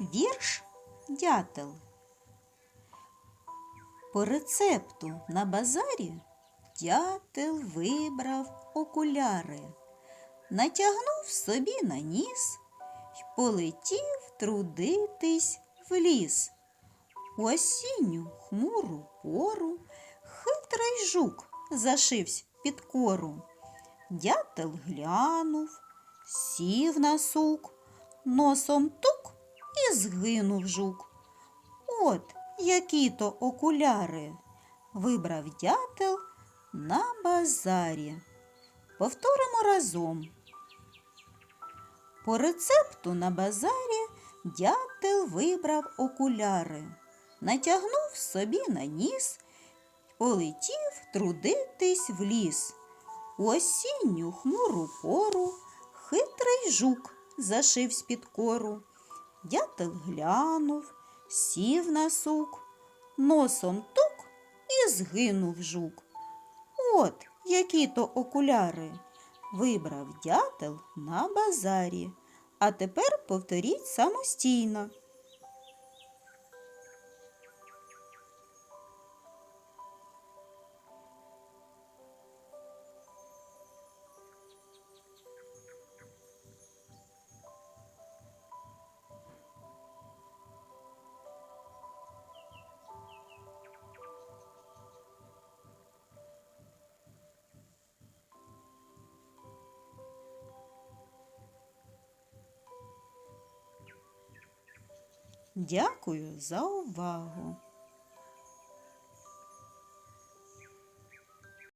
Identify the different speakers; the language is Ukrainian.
Speaker 1: Вірш дятел. По рецепту на базарі дятел вибрав окуляри, натягнув собі на ніс й полетів трудитись в ліс. У осінню хмуру пору хитрий жук зашивсь під кору. Дятел глянув, сів на сук, носом тук згинув жук. От які то окуляри вибрав дятел на базарі. Повторимо разом. По рецепту на базарі дятел вибрав окуляри, натягнув собі на ніс, полетів трудитись в ліс. У осінню хмуру пору хитрий жук зашивсь під кору. Дятел глянув, сів на сук, носом тук і згинув жук. От які то окуляри вибрав дятел на базарі. А тепер повторіть самостійно. Дякую за увагу!